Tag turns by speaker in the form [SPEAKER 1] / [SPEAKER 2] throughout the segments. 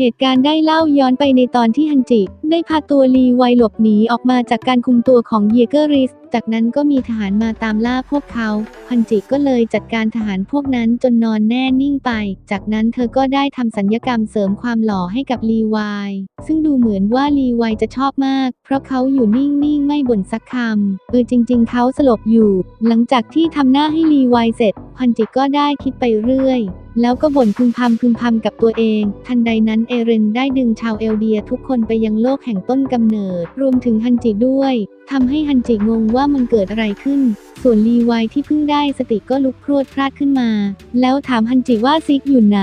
[SPEAKER 1] เหตุการณ์ได้เล่าย้อนไปในตอนที่ฮันจิ ได้พาตัวลีไวหลบหนีออกมาจากการคุมตัวของเยเกอริสจากนั้นก็มีทหารมาตามล่าพวกเขาฮันจิก็เลยจัดการทหารพวกนั้นจนนอนแน่นิ่งไป จากนั้นเธอก็ได้ทำสัญญกรรมเสริมความหล่อให้กับลีไวซึ่งดูเหมือนว่าลีไวจะชอบมาก เพราะเขาอยู่นิ่งๆ ไม่บ่นสักคำ เออจริง ๆ เขาสลบอยู่ หลังจากที่ทำหน้าให้ลีไวเสร็จฮันจิก็ได้คิดไปเรื่อยแล้วก็บ่นพึมพำพึมพำกับตัวเอง ทันใดนั้นเอเรนได้ดึงชาวเอลเดียทุกคนไปยังโลกแห่งต้นกำเนิด รวมถึงฮันจิด้วย ทำให้ฮันจิงงว่ามันเกิดอะไรขึ้น ส่วนลีไวที่เพิ่งได้สติก็ลุกพรวดพลาดขึ้นมา แล้วถามฮันจิว่าซิกอยู่ไหน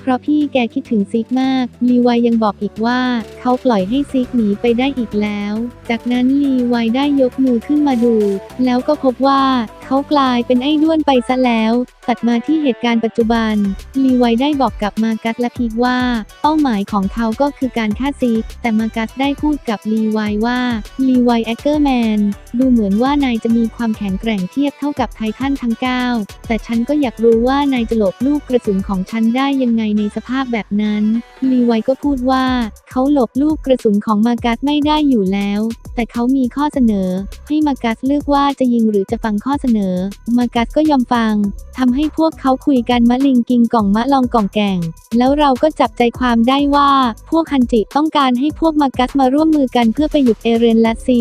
[SPEAKER 1] เพราะพี่แกคิดถึงซิกมาก ลีไวยังบอกอีกว่า เขาปล่อยให้ซิกหนีไปได้อีกแล้ว จากนั้นลีไวได้ยกมือขึ้นมาดู แล้วก็พบว่า เขากลายเป็นไอ้ด้วนไปซะแล้ว ตัดมาที่เหตุการณ์ปัจจุบัน ลีไวได้บอกกับมากัสและพีกว่า เป้าหมายของเขาก็คือการฆ่าซิก แต่มากัสได้พูดกับลีไวว่าลีไวแอคเกอร์แมนดูเหมือนว่านายจะมีความแข็งแกร่งเทียบเท่ากับไททันทั้ง 9 แต่ฉันก็อยากรู้ว่านายจะหลบลูกกระสุนของฉันได้ยังไงในสภาพแบบนั้น ลีไวก็พูดว่า เขาหลบลูกกระสุนของมากัสไม่ได้อยู่แล้ว แต่เขามีข้อเสนอ ให้มากัสเลือกว่าจะยิงหรือจะฟังข้อเสนอมากัสก็ยอมฟังทำให้พวกเขาคุยกันมะลิงกิงกล่องมะลองกล่องแก่ง แล้วเราก็จับใจความได้ว่า พวกฮันจิต้องการให้พวกมากัสมาร่วมมือกันเพื่อไปหยุดเอเรนและซี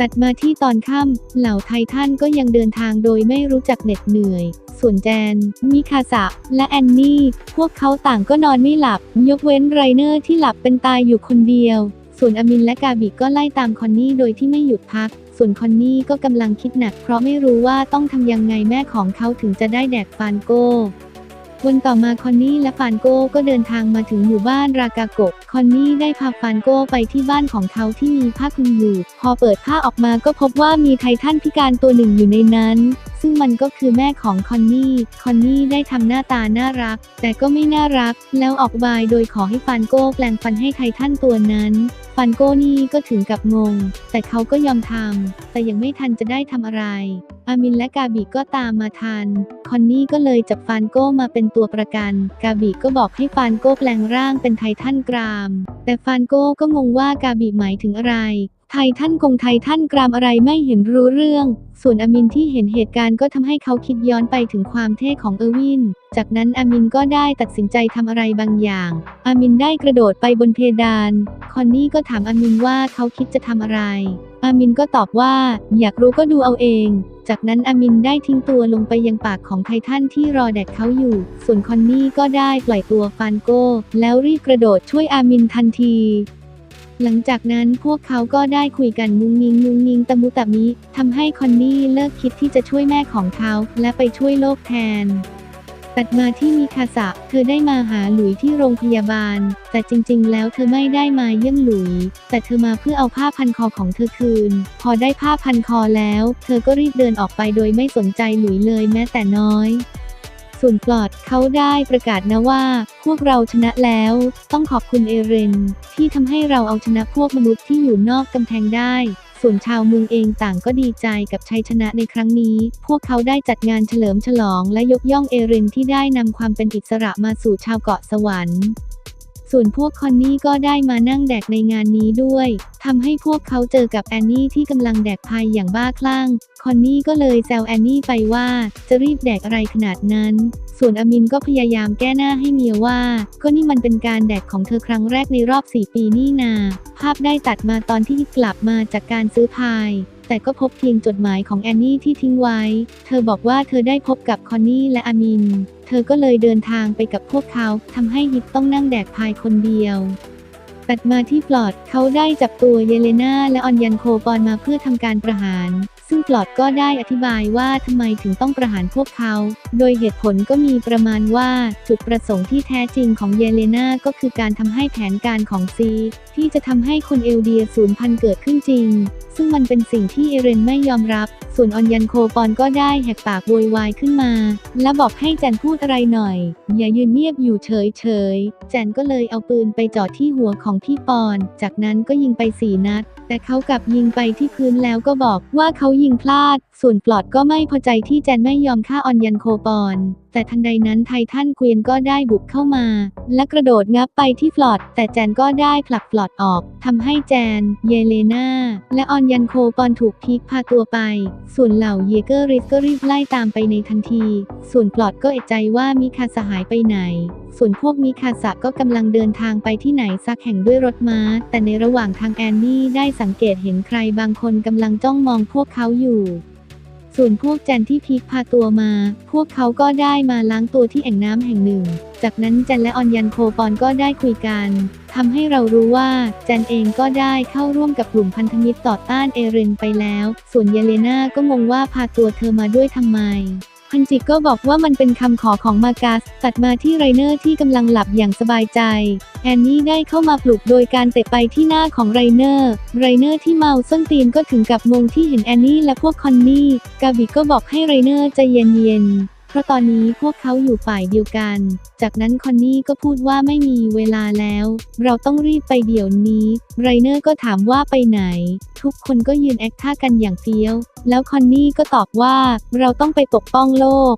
[SPEAKER 1] ตัดมาที่ตอนค่ำเหล่าไททันก็ยังเดินทางโดยไม่รู้จักเหน็ดเหนื่อย ส่วนแจน มิคาสะ และแอนนี่ พวกเขาต่างก็นอนไม่หลับ ยกเว้นไรเนอร์ที่หลับเป็นตายอยู่คนเดียว ส่วนอามินและกาบิก็ไล่ตามคอนนี่โดยที่ไม่หยุดพัก ส่วนคอนนี่ก็กำลังคิดหนักเพราะไม่รู้ว่าต้องทำยังไงแม่ของเขาถึงจะได้แดกฟานโก้วันต่อมาคอนนี่และฟานโก้ก็เดินทางมาถึงหมู่บ้านรากาโกะ คอนนี่ได้พาฟานโก้ไปที่บ้านของเขาที่มีผ้าคลุมอยู่ พอเปิดผ้าออกมาก็พบว่ามีไททันพิการตัวหนึ่งอยู่ในนั้น ซึ่งมันก็คือแม่ของคอนนี่ คอนนี่ได้ทำหน้าตาน่ารัก แต่ก็ไม่น่ารัก แล้วออกบายโดยขอให้ฟานโก้แปลงฟันให้ไททันตัวนั้น ฟานโก้นี่ก็ถึงกับงง แต่เขาก็ยอมทำ แต่ยังไม่ทันจะได้ทำอะไร อามินและกาบิก็ตามมาทัน คอนนี่ก็เลยจับฟานโก้มาเป็นตัวประกัน กาบิก็บอกให้ฟานโก้แปลงร่างเป็นไททันกราม แต่ฟานโก้ก็งงว่ากาบิหมายถึงอะไร ไททันคงไททันกรามอะไรไม่เห็นรู้เรื่อง ส่วนอามินที่เห็นเหตุการณ์ก็ทำให้เขาคิดย้อนไปถึงความเท่ของเออร์วิน จากนั้นอามินก็ได้ตัดสินใจทำอะไรบางอย่างอามินได้กระโดดไปบนเพดาน คอนนี่ก็ถามอามินว่าเขาคิดจะทำอะไรอามินก็ตอบว่า อยากรู้ก็ดูเอาเอง จากนั้นอามินได้ทิ้งตัวลงไปยังปากของไททันที่รอแดกเขาอยู่ ส่วนคอนนี่ก็ได้ปล่อยตัวฟานโก้ แล้วรีบกระโดดช่วยอามินทันที หลังจากนั้นพวกเขาก็ได้คุยกันมุงมิงมุงมิงตะมุตะมิทำให้คอนนี่เลิกคิดที่จะช่วยแม่ของเขาและไปช่วยโลกแทน ตัดมาที่มิคาสะเธอได้มาหาหลุยที่โรงพยาบาล แต่จริงๆ แล้วเธอไม่ได้มาเยี่ยมหลุย แต่เธอมาเพื่อเอาผ้าพันคอของเธอคืน พอได้ผ้าพันคอแล้ว เธอก็รีบเดินออกไปโดยไม่สนใจหลุยเลยแม้แต่น้อย ส่วนปลอดเขาได้ประกาศนะว่า พวกเราชนะแล้ว ต้องขอบคุณเอเรน ที่ทำให้เราเอาชนะพวกมนุษย์ที่อยู่นอกกำแพงได้ ส่วนชาวเมืองเองต่างก็ดีใจกับชัยชนะในครั้งนี้ พวกเขาได้จัดงานเฉลิมฉลองและยกย่องเอเรนที่ได้นำความเป็นอิสระมาสู่ชาวเกาะสวรรค์ ส่วนพวกคอนนี่ก็ได้มานั่งแดกในงานนี้ด้วยทำให้พวกเขาเจอกับแอนนี่ที่กำลังแดกพายอย่างบ้าคลั่ง คอนนี่ก็เลยแซวแอนนี่ไปว่าจะรีบแดกอะไรขนาดนั้น ส่วนอามินก็พยายามแก้หน้าให้เมียว่า ก็นี่มันเป็นการแดกของเธอครั้งแรกในรอบ 4 ปีนี่นา ภาพได้ตัดมาตอนที่กลับมาจากการซื้อพาย แต่ก็พบเพียงจดหมายของแอนนี่ที่ทิ้งไว้ เธอบอกว่าเธอได้พบกับคอนนี่และอามิน เธอก็เลยเดินทางไปกับพวกเขาทำให้ฮิปต้องนั่งแดกพายคนเดียวตัดมาที่ปลอดเขาได้จับตัวเยเลนาและออนยันโคปอนมาเพื่อทำการประหาร ซึ่งปลอดก็ได้อธิบายว่าทำไมถึงต้องประหารพวกเขา โดยเหตุผลก็มีประมาณว่าจุดประสงค์ที่แท้จริงของเยเลนาก็คือการทำให้แผนการของซีที่จะทำให้คนเอลเดียสูญพันธุ์เกิดขึ้นจริง ซึ่งมันเป็นสิ่งที่เอเรนไม่ยอมรับ ส่วนออนยันโคปอนก็ได้แหกปากโวยวายขึ้นมา และบอกให้แจนพูดอะไรหน่อย อย่ายืนเงียบอยู่เฉยเฉยแจนก็เลยเอาปืนไปจ่อที่หัวของพี่ปอน จากนั้นก็ยิงไปสี่นัด แต่เขากลับยิงไปที่พื้นแล้วก็บอกว่าเขายิงพลาด ส่วนปลอดก็ไม่พอใจที่แจนไม่ยอมฆ่าออนยันโคปอนแต่ทันใดนั้นไททันเวียนก็ได้บุกเข้ามา และกระโดดงับไปที่ฟลอด แต่แจนก็ได้ผลักฟลอดออกทำให้แจน เยเลนาและออนยันโคปอนถูกพีคพาตัวไป ส่วนเหล่าเยเกอร์ริสก็รีบไล่ตามไปในทันที ส่วนปลอดก็เอะใจว่ามิคาสหายไปไหน ส่วนพวกมิคาสะก็กำลังเดินทางไปที่ไหนสักแห่งด้วยรถม้า แต่ในระหว่างทางแอนนี่ได้สังเกตเห็นใครบางคนกำลังจ้องมองพวกเขาอยู่ ส่วนพวกแจนที่พีคพาตัวมา พวกเขาก็ได้มาล้างตัวที่แอ่งน้ำแห่งหนึ่ง จากนั้นแจนและออนยันโคปอนก็ได้คุยกันทำให้เรารู้ว่าแจนเองก็ได้เข้าร่วมกับกลุ่มพันธมิตรต่อต้านเอเรนไปแล้ว ส่วนเยเลนาก็งงว่าพาตัวเธอมาด้วยทำไม พันจิก็บอกว่ามันเป็นคำขอของมากัส ตัดมาที่ไรเนอร์ที่กำลังหลับอย่างสบายใจ แอนนี่ได้เข้ามาปลุกโดยการเตะไปที่หน้าของไรเนอร์ ไรเนอร์ที่เมาส้นตีนก็ถึงกับงงที่เห็นแอนนี่และพวกคอนนี่ กาบิก็บอกให้ไรเนอร์ใจเย็นๆ เพราะตอนนี้พวกเขาอยู่ฝ่ายเดียวกัน จากนั้นคอนนี่ก็พูดว่าไม่มีเวลาแล้ว เราต้องรีบไปเดี๋ยวนี้ ไรเนอร์ก็ถามว่าไปไหน ทุกคนก็ยืนแอคท่ากันอย่างเฟี้ยว แล้วคอนนี่ก็ตอบว่า เราต้องไปปกป้องโลก